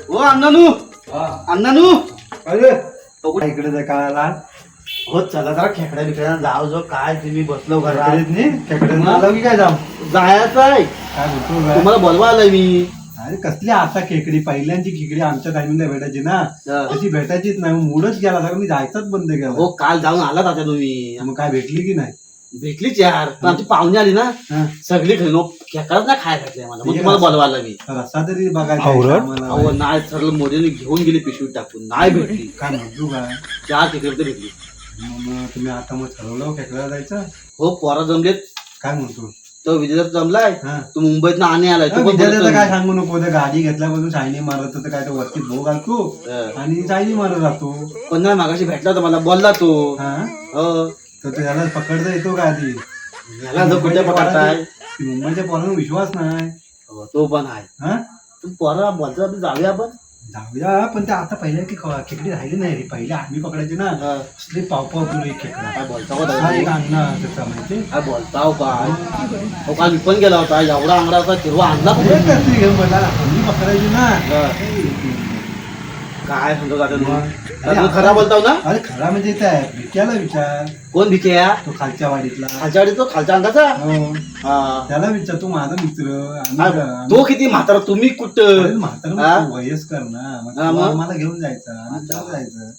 हो अण्णानू! अण्णानू! अरे! इकडे काळाला. हो चला जरा खेकड्या बिकड्या जाऊ जो काय तुम्ही बसलो घरात. आलो की काय जाऊ? जायचं आहे. काय बोलतो काय? तुम्हाला बोलवा आलाय मी. अरे कसली आता खेकडी? पहिल्यांची खेकडी आमच्या टायमिंगला भेटायची ना. तशी भेटायचीच नाही. मूडच गेला मी जायचाच बंद केला. हो काल जाऊन आलात आता तुम्ही. मग काय भेटली की नाही? भेटलीच यार. पण आमची पाहुणे आली ना हा. सगळी खाली खेकडाच ना खायला घातले मला. मग तुम्हाला आहे. बोलवा आला मी रस्ता तरी बघायचा आवरत? आहे आम्हाला. अहो नाही सगळं मोदीने घेऊन गेली पिशवी टाकून. नाही भेटली. काय म्हणतो काय चार तिकडे तर भेटली. मग तुम्ही आता मग ठरवलं खेकड्याला जायचं? हो पोरा जमलेत. काय म्हणतो? तो विजय जमलाय. हा. तो मुंबईत आणि आलाय. तो पण विद्यार्थ्याचं बोलतो काय सांगू नको ते गाडी घेतल्यापासून शायनी मारत तर काय तो वरती भो घालतो हा. आणि शायनी मारत राहतो. पण नाही मागाशी भेटला होता मला. बोलला तो. हा? हो. तर तो त्याला पकडता येतो का आधी? याला जो कुठे पकडताय मुंबईच्या पोरांना विश्वास नाही. हो, तो पण आहे. हा? तू पोरा बोलतो आपण जाऊया आपण. जाऊया पण ते आता पहिल्या की खेकडी राहिली नाही रे. पहिले आम्ही पकडायचे ना. हा. असले पाव पाव एक खेकडा. काय बोलता हो हा एक दादा? अण्णा त्याचा माहिती काय बोलता हो काय हो काल मी पण गेला होता. एवढा अंगडा होता तिरवा आणला घेऊन पडला आम्ही पकडायची ना. हा. काय सांगतो दादा तू? मग? तू खरा बोलताव ना? अरे खरा म्हणजे काय? भिक्याला विचार. कोण भिके तो खालच्या वाडीतला. खालच्या वाडीत तो? खालच्या अंगाचा? हो. हा. त्याला विचार तो माझा मित्र. आम्ही- हा, तो किती म्हातारा? तुम्ही अरे कुठं म्हातारा हा? मग वयस्कर ना. मग हा, तो मग? आम्हाला घेऊन जायचा. आम्ही. त्याला जायचं.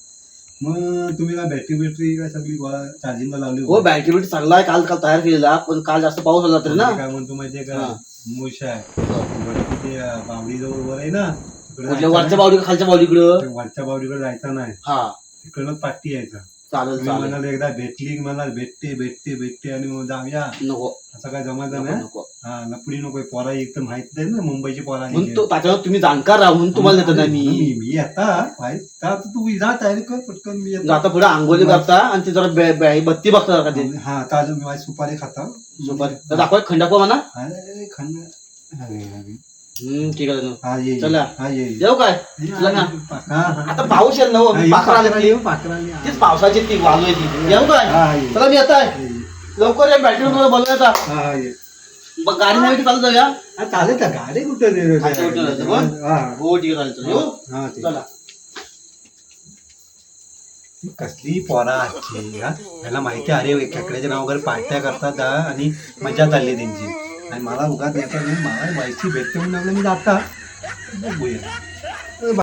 मग तुम्ही काय बॅटरी बॅटरी काय सगळी चार्जिंगला लावली हो बॅटरी बिटरी चांगला आहे. काल काल तयार केलेला. पण काल जास्त पाऊस आला तरी ना? मी काय म्हणतो माहितीये का? हा. मुश आहे. वरती ते बावडी जवळ वर आहे ना कुठल्या वरच्या. बावडी खालच्या बावडीकडं ते वरच्या बावडीकडे जायचं नाही. हा. तिकडनं पाठी यायचं. चालेल मी चालेल. म्हणाल एकदा भेटली की मला भेटते भेटते भेटते आणि मग जाऊया. नको. असं काय जमायचं नको नाही? नको. हा लपडी नको पोरा एक तर माहीत नाही ना मुंबईची पोरा म्हणून तो त्याच्यावर तुम्ही जाणकार राहा म्हणून तुम्हाला देतो ना मी. मी मी आता माहीत का तू जा तयारी कर पटकन मी येतो. आता पुढे आंघोळी करता आणि ते जरा बे- बे- बत्ती बघता कधी. हा आता अजून मी माझी सुपारी खाता. सुपारी. तर दाखवा खंडापो म्हणा. अरे खंड अरे, अरे. हम्म ठीक आहे दादा. हा ये ये. चला. हा ये ये. येऊ काय तुला ना हा, हा. आता पाऊस ना हो. ये पाखरं आले पाखरं की. आली, पाखरं आली. तीच पावसाची ती वालू आहे ती येऊ काय हा, ये. चला मी आहे ये. लवकर या बॅटरी बोलवत आता हा, ये. मग गाडी नाही चालू जाऊया हा, चालेल का गाडी कुठं दे- खालच्या वाटेला जायचं, बघ. हा. हो ठीक आहे चालेल चल. येऊ हा, ते. चला कसली पोरा आजची हा त्याला माहिती आहे, अरे खेकड्याचे नाव वगैरे पार्ट्या करतात हा, आणि मजा चालली त्यांची आणि मला उगाच येतात मला माहिती भेटते म्हणून आपलं मी जाता बघूया.